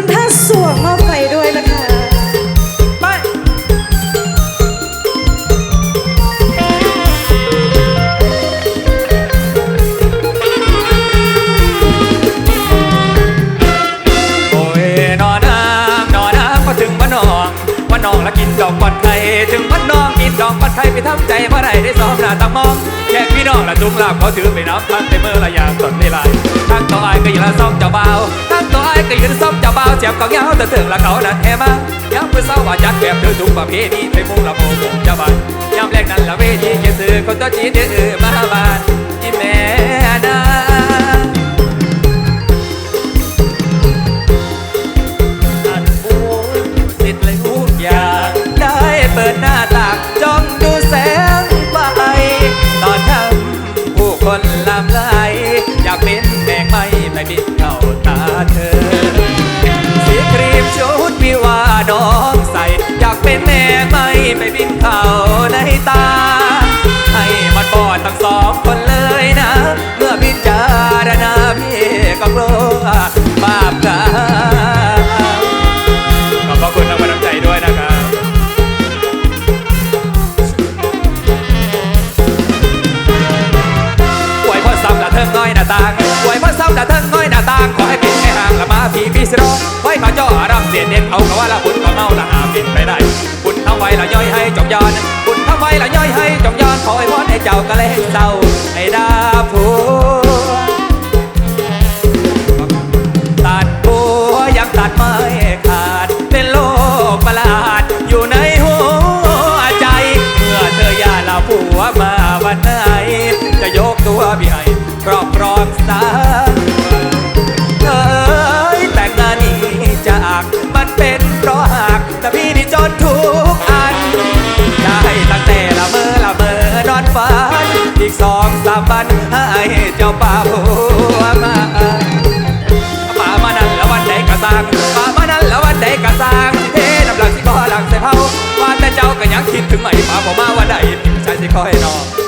คุณท่าสวงมาไฟด้วยนะคะไปโอ้ยนอนน้ำนอนน้ำพอถึงวันนองวันนองแล้วกินดอกบอนไข่ถึงวันนองกินดอกบอนไข่ไปทำใจเมื่อไรได้ซ้อมหน้าตามองแค่พี่น้องละจุงลาบเขาถือไปนับพันในเมื่อละอย่างสดไม่ไรทั้งตัวไอ้ายก็อยืนละซ่อมเจ้าเบาทั้งตัวไอ้าย ก็ยืนซ่อมเจ้าบ่าวเจ็บก็เงาแต่เถิงละเขาดันแห่มาย้ำเพื่อเศร้าว่าจัดแบบเธอทุกประเพณีไปมุ่งละโมงจะบานย้ำแรกนั้นละเวทีเกสือคนตัวจีนเดือมาบาน น้อยหน้าต่างหวพ่อซ้ำละเธองน้อยหน้าต่างขอให้ปิดให้ห่างละมาพี่พี่สิโรไว้มาจ่อรำเสียนเด็ดเอาเขาว่าละบุญก็เมาละหาปิดไปได้บุญทำไว้ละย่อยให้จงยอนบุญทำไว้ละย่อยให้จงยอนขอให้พรให้เจ้ากะเลงเศร้าให้ดาผั บันให้เจ้าป่าผัวมาป่ามานั่นแล้ววันใดกะสร้างป่ามานั่นแล้ววันใดกะสร้างสิเทน้ำหลังสิคอหลังใส่เผาว่าแต่เจ้าก็ยังคิดถึงไหมป่าผมมาวันใดพี่ชายสิคอยนอน